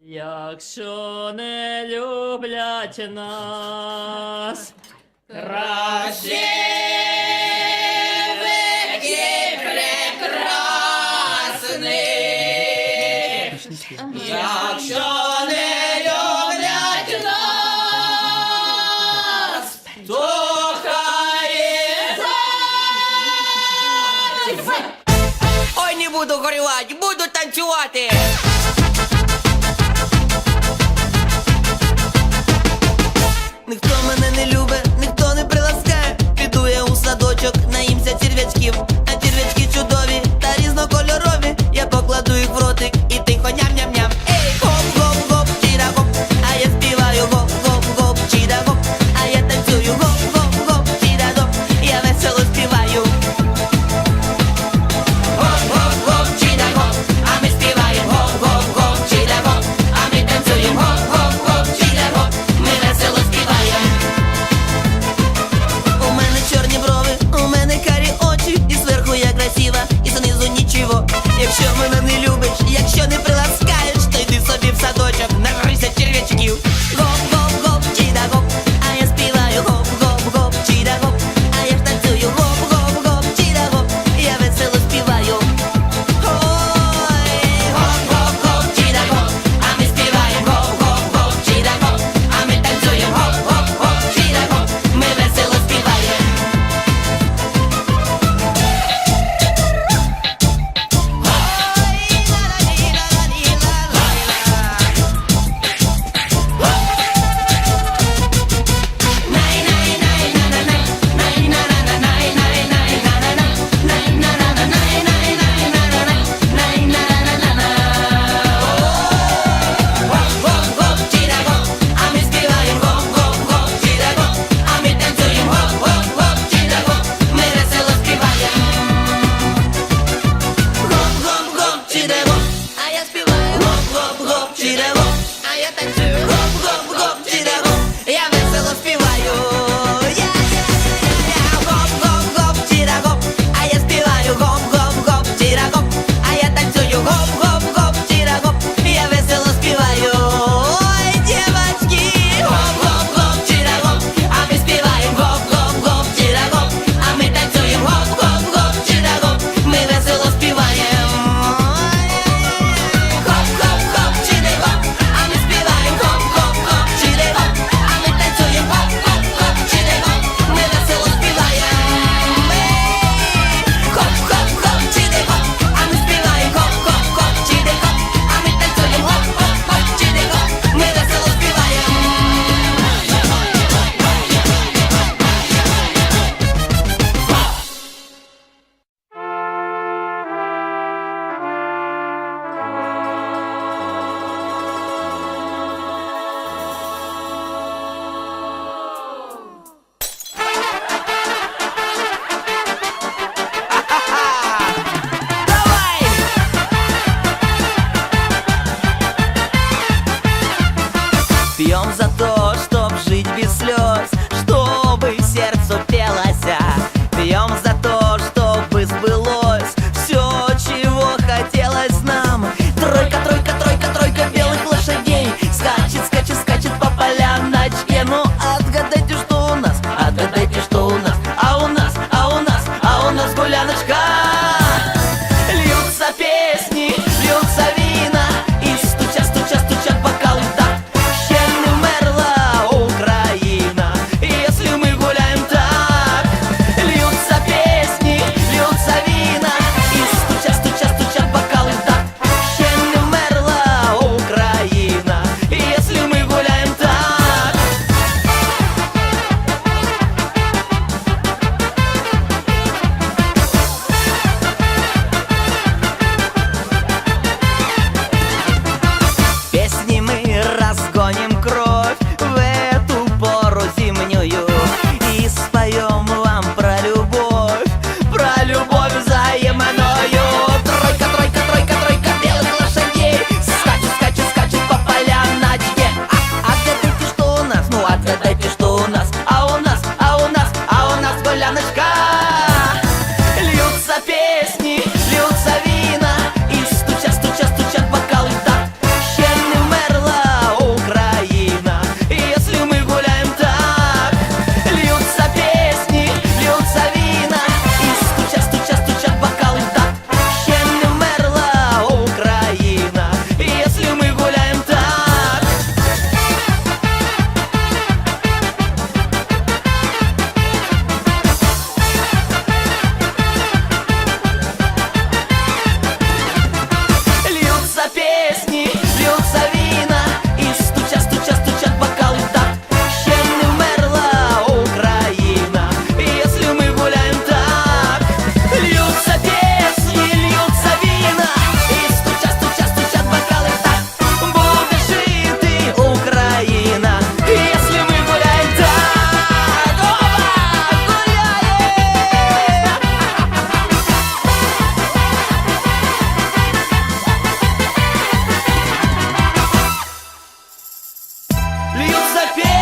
Якщо не люблять нас, краще великий прекрасний, якщо не люблять нас, то хай Ой, не буду горювати, буду танцювати. Ніхто мене не любить, ніхто не приласкає, піду я у Пьем за то, чтоб жить без слез Liu CPF